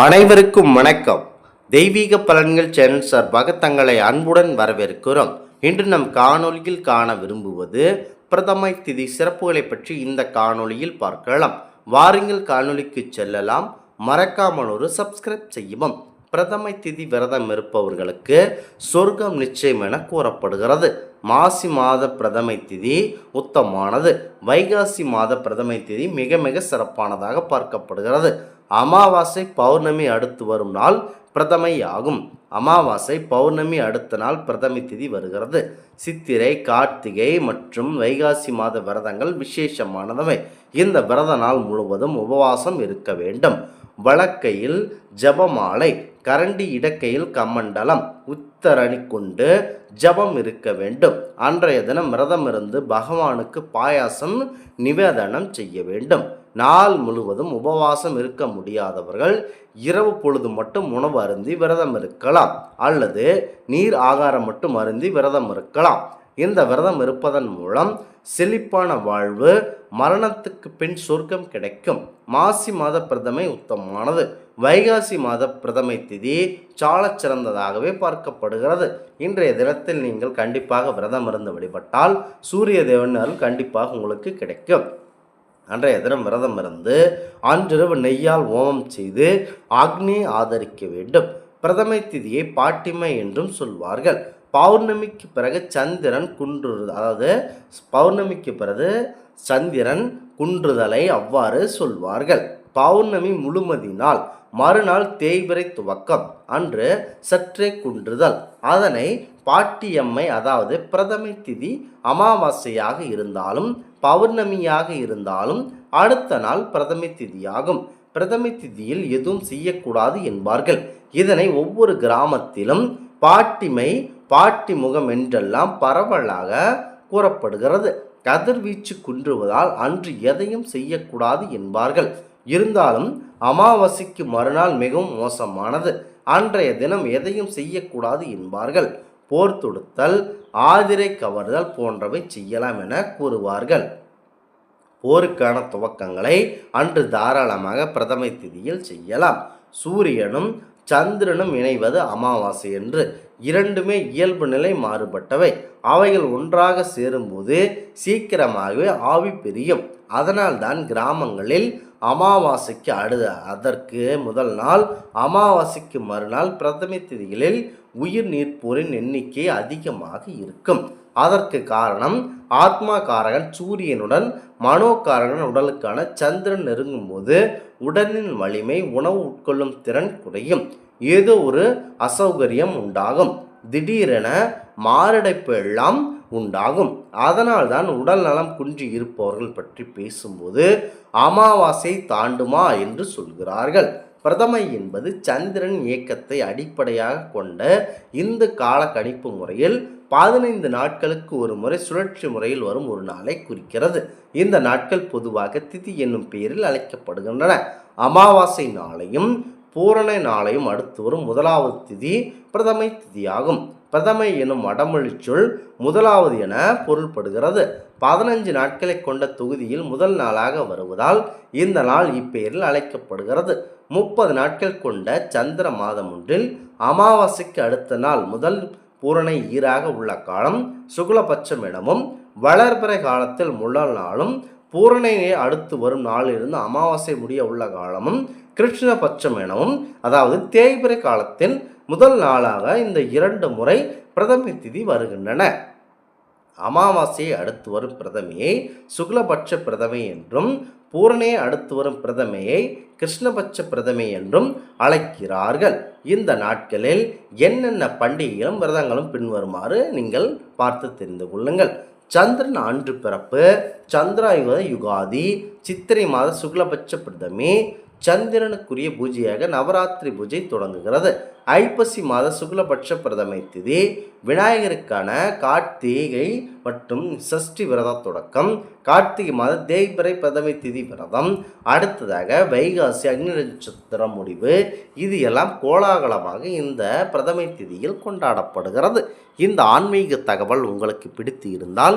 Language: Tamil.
அனைவருக்கும் வணக்கம். தெய்வீக பலன்கள் சேனல் சார்பாக தங்களை அன்புடன் வரவேற்கிறோம். இன்று நம் காணொலியில் காண விரும்புவது பிரதமை திதி சிறப்புகளை பற்றி இந்த காணொலியில் பார்க்கலாம். வாருங்கள் காணொலிக்கு செல்லலாம். மறக்காமல் ஒரு சப்ஸ்கிரைப் செய்யவும். பிரதமை திதி விரதம் இருப்பவர்களுக்கு சொர்க்கம் நிச்சயம் என கூறப்படுகிறது. மாசி மாத பிரதமை திதி உத்தமானது வைகாசி மாத பிரதமை திதி மிக மிக சிறப்பானதாக பார்க்கப்படுகிறது. அமாவாசை பௌர்ணமி அடுத்து வரும் நாள் பிரதமை ஆகும் அமாவாசை பௌர்ணமி அடுத்த நாள் பிரதமை திதி வருகிறது. சித்திரை கார்த்திகை மற்றும் வைகாசி மாத விரதங்கள் விசேஷமானதவை. இந்த விரத நாள் முழுவதும் உபவாசம் இருக்க வேண்டும். வழக்கையில் ஜபமாலை கரண்டி இடக்கையில் கமண்டலம் உத்தரணி கொண்டு ஜபம் இருக்க வேண்டும். அன்றைய தினம் விரதம் இருந்து பகவானுக்கு பாயாசம் நிவேதனம் செய்ய வேண்டும். நாள் முழுவதும் உபவாசம் இருக்க முடியாதவர்கள் இரவு பொழுது மட்டும் உணவு அருந்தி விரதம் இருக்கலாம். அல்லது நீர் ஆகாரம் மட்டும் அருந்தி விரதம் இருக்கலாம். இந்த விரதம் இருப்பதன் மூலம் செழிப்பான வாழ்வு மரணத்துக்கு பின் சொர்க்கம் கிடைக்கும். மாசி மாத பிரதமை உத்தமமானது. வைகாசி மாத பிரதமை திதி சாலச் சிறந்ததாகவே பார்க்கப்படுகிறது. இன்றைய தினத்தில் நீங்கள் கண்டிப்பாக விரதம் இருந்து வழிபட்டால் சூரிய தேவன் அருள் கண்டிப்பாக உங்களுக்கு கிடைக்கும். அன்றைய தினம் விரதம் இருந்து அன்றிரவு நெய்யால் ஓமம் செய்து அக்னி ஆதரிக்க வேண்டும். பிரதமை திதியை பாட்டிமை என்றும் சொல்வார்கள். பௌர்ணமிக்கு பிறகு சந்திரன் குன்றுறது அதாவது பௌர்ணமிக்கு பிறகு சந்திரன் குன்றுதலை அவ்வாறு சொல்வார்கள். பௌர்ணமி முழுமதி நாள் மறுநாள் தேய்பிறை துவக்கம். அன்று சற்றே குன்றுதல். அதனை பாட்டியம்மை அதாவது பிரதமை திதி அமாவாசையாக இருந்தாலும் பௌர்ணமியாக இருந்தாலும் அடுத்த நாள் பிரதமை திதியாகும். பிரதமை திதியில் எதுவும் செய்யக்கூடாது என்பார்கள். இதனை ஒவ்வொரு கிராமத்திலும் பாட்டிமை பாட்டி முகம் என்றெல்லாம் பரவலாக கூறப்படுகிறது. கதிர்வீச்சு குன்றுவதால் அன்று எதையும் செய்யக்கூடாது என்பார்கள். இருந்தாலும் அமாவாசைக்கு மறுநாள் மிகவும் மோசமானது. அன்றைய தினம் எதையும் செய்யக்கூடாது என்பார்கள். போர் தொடுத்தல் ஆதிரை கவர்தல் போன்றவை செய்யலாம் என கூறுவார்கள். போருக்கான துவக்கங்களை அன்று தாராளமாக பிரதமை திதியில் செய்யலாம். சூரியனும் சந்திரனும் இணைவது அமாவாசை என்று இரண்டுமே இயல்பு நிலை மாறுபட்டவை. அவைகள் ஒன்றாக சேரும்போது சீக்கிரமாகவே ஆவி பிரியும். அதனால்தான் கிராமங்களில் அமாவாசைக்கு அடுத அதற்கு முதல் நாள் அமாவாசைக்கு மறுநாள் பிரதமை திதிகளில் உயிர் நீர்ப்போரின் எண்ணிக்கை அதிகமாக இருக்கும். அதற்கு காரணம் ஆத்மா காரகன் சூரியனுடன் மனோகாரகன் உடலுக்கான சந்திரன் நெருங்கும்போது உடலின் வலிமை உணவு உட்கொள்ளும் திறன் குறையும். ஏதோ ஒரு அசௌகரியம் உண்டாகும். திடீரென மாரடைப்பு எல்லாம் உண்டாகும். அதனால்தான் உடல் நலம் குன்றி இருப்பவர்கள் பற்றி பேசும்போது அமாவாசை தாண்டுமா? என்று சொல்கிறார்கள். பிரதமை என்பது சந்திரன் இயக்கத்தை அடிப்படையாக கொண்ட இந்த கால கணிப்பு முறையில் பதினைந்து நாட்களுக்கு ஒரு முறை சுழற்சி முறையில் வரும் ஒரு நாளை குறிக்கிறது. இந்த நாட்கள் பொதுவாக திதி என்னும் பெயரில் அழைக்கப்படுகின்றன. அமாவாசை நாளையும் பூரண நாளையும் அடுத்து வரும் முதலாவது திதி பிரதமை திதியாகும். பிரதமை எனும் வடமொழி சொல் முதலாவது என பொருள்படுகிறது. பதினஞ்சு நாட்களை கொண்ட தொகுதியில் முதல் நாளாக வருவதால் இந்த நாள் இப்பெயரில் அழைக்கப்படுகிறது. முப்பது நாட்கள் கொண்ட சந்திர மாதம் ஒன்றில் அமாவாசைக்கு அடுத்த நாள் முதல் பூரணை ஈராக உள்ள காலம் சுகுலபட்சம் எனவும் வளர்பிறை காலத்தில் முதல் நாளும் பூரணையை அடுத்து வரும் நாளிலிருந்து அமாவாசை முடிய உள்ள காலமும் கிருஷ்ணபட்சம் எனவும் அதாவது தேய்பிரை காலத்தின் முதல் நாளாக இந்த இரண்டு முறை பிரதமி திதி வருகின்றன. அமாவாசையை அடுத்து வரும் பிரதமையை சுக்லபட்ச பிரதமை என்றும் பூரணையை அடுத்து வரும் பிரதமையை கிருஷ்ணபட்ச பிரதமை என்றும் அழைக்கிறார்கள். இந்த நாட்களில் என்னென்ன பண்டிகைகளும் விரதங்களும் பின்வருமாறு நீங்கள் பார்த்து தெரிந்து கொள்ளுங்கள். சந்திரன் ஆண்டு பிறப்பு சந்திராயுத யுகாதி சித்திரை மாத சுக்லபட்ச பிரதமி சந்திரனுக்குரிய பூஜையாக நவராத்திரி பூஜை தொடங்குகிறது. ஐப்பசி மாத சுக்லபட்ச பிரதமை திதி விநாயகருக்கான கார்த்திகை மற்றும் சஷ்டி விரத தொடக்கம் கார்த்திகை மாத தேய்பிரை பிரதமை திதி விரதம் அடுத்ததாக வைகாசி அக்னி நட்சத்திர முடிவு இது எல்லாம் கோலாகலமாக இந்த பிரதமை திதியில் கொண்டாடப்படுகிறது. இந்த ஆன்மீக தகவல் உங்களுக்கு பிடித்து இருந்தால்